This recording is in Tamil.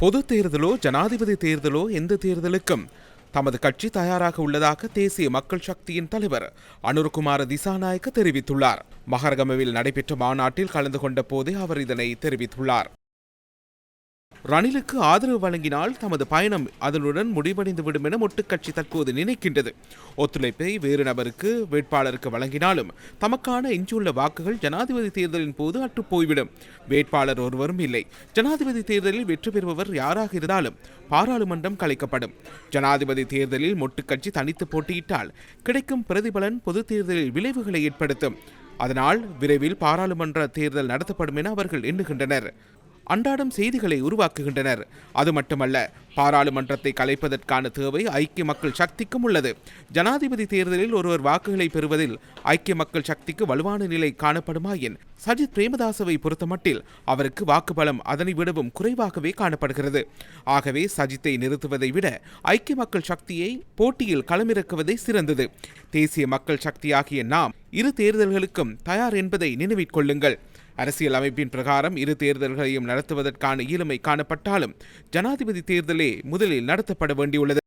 பொது தேர்தலோ ஜனாதிபதி தேர்தலோ எந்த தேர்தலுக்கும் தமது கட்சி தயாராக உள்ளதாக தேசிய மக்கள் சக்தியின் தலைவர் அனுர்குமார திசாநாயக்க தெரிவித்துள்ளார். மகரகமவில் நடைபெற்ற மாநாட்டில் கலந்து கொண்ட போதே அவர் இதனை தெரிவித்துள்ளார். ரணிலுக்கு ஆதரவு வழங்கினால் தமது பயணம் அதனுடன் முடிவடைந்துவிடும் என ஒட்டுக்கட்சி தற்போது நினைக்கின்றது. ஒத்துழைப்பை வேறு நபருக்கு வேட்பாளருக்கு வழங்கினாலும் தமக்கான எஞ்சியுள்ள வாக்குகள் ஜனாதிபதி தேர்தலின் போது அற்றுப்போய்விடும் வேட்பாளர் ஒருவரும் இல்லை. ஜனாதிபதி தேர்தலில் வெற்றி பெறுபவர் யாராக இருந்தாலும் பாராளுமன்றம் கலைக்கப்படும். ஜனாதிபதி தேர்தலில் மொட்டுக்கட்சி தனித்து போட்டியிட்டால் கிடைக்கும் பிரதிபலன் பொது தேர்தலில் விளைவுகளை ஏற்படுத்தும். அதனால் விரைவில் பாராளுமன்ற தேர்தல் நடத்தப்படும் என அவர்கள் எண்ணுகின்றனர். அன்றாடம் செய்திகளை உருவாக்குகின்றனர். அது மட்டுமல்ல பாராளுமன்றத்தை கலைப்பதற்கான தேவை ஐக்கிய மக்கள் சக்திக்கும் உள்ளது. ஜனாதிபதி தேர்தலில் ஒருவர் வாக்குகளை பெறுவதில் ஐக்கிய மக்கள் சக்திக்கு வலுவான நிலை காணப்படுமாயின் சஜித் பிரேமதாசவை பொறுத்தமட்டில் அவருக்கு வாக்குபலம் அதனை விடவும் குறைவாகவே காணப்படுகிறது. ஆகவே சஜித்தை நிறுத்துவதை விட ஐக்கிய மக்கள் சக்தியை போட்டியில் களமிறக்குவதே சிறந்தது. தேசிய மக்கள் சக்தியாகிய நாம் இரு தேர்தல்களுக்கும் தயார் என்பதை நினைவிற்கொள்ளுங்கள் அரசியல் அமைப்பின் பிரகாரம் இரு தேர்தல்களையும் நடத்துவதற்கான இயலுமை காணப்பட்டாலும் ஜனாதிபதி தேர்தலே முதலில் நடத்தப்பட வேண்டியுள்ளது.